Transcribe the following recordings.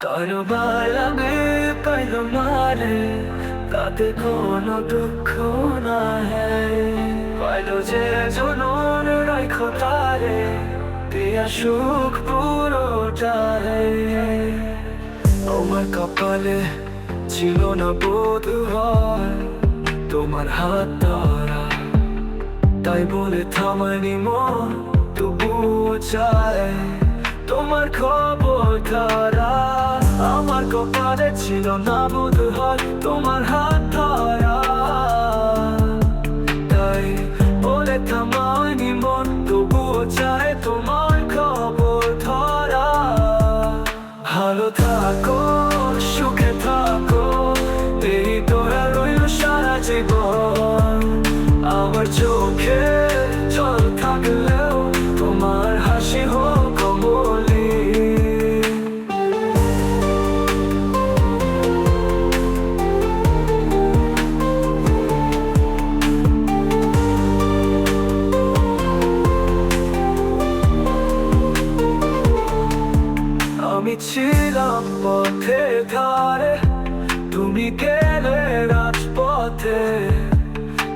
তার বালামে পাইল মারে তাতে কোনো দুঃখ না পাইল যে জনর রাইখো তারে দিয়া সুখ পুরোটারে আমার কপালে ছিল না বোধ হয় তোমার হাত ধরা তাই বলে থামানি মন তবুও চায় তোমার খবর ধরা, আমার কপালে ছিল না বোধ হয় তোমার হাত ধরা। তাই বলে থামানি মন, তবুও চায় তোমার খবর ধরা। ভালো থাকো, সুখে থাকো এই তোরা রইল সারা জীবন। আমি ছিলাম পথে ধারে। তুমি গেলে রাজপথে।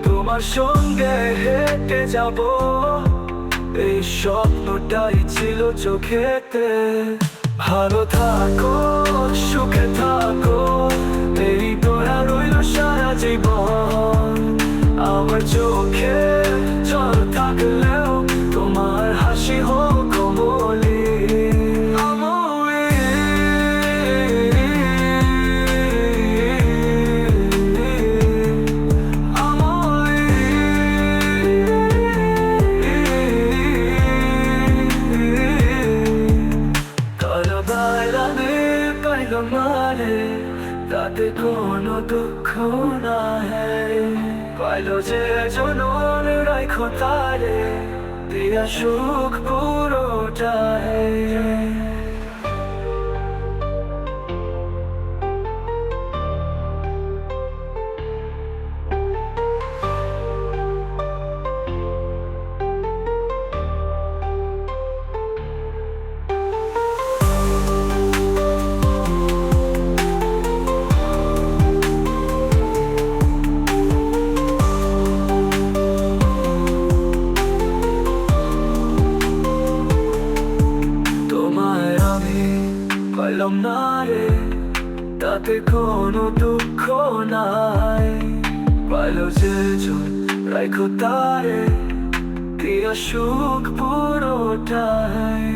তোমার সঙ্গে হেঁটে যাব। এই স্বপ্নটাই ছিল চোখেতে। ভালো থাকো, সুখে থাকো। তাতে কোনো দুঃখ না পাইলো যে জনর রাখো তারে দিয়া সুখ পুরোটা তোমায় পাইলাম না রে তাতে কোনো দুঃখ নাই। পালো যে রাখো তারে প্রিয় সুখ পুরোটাই।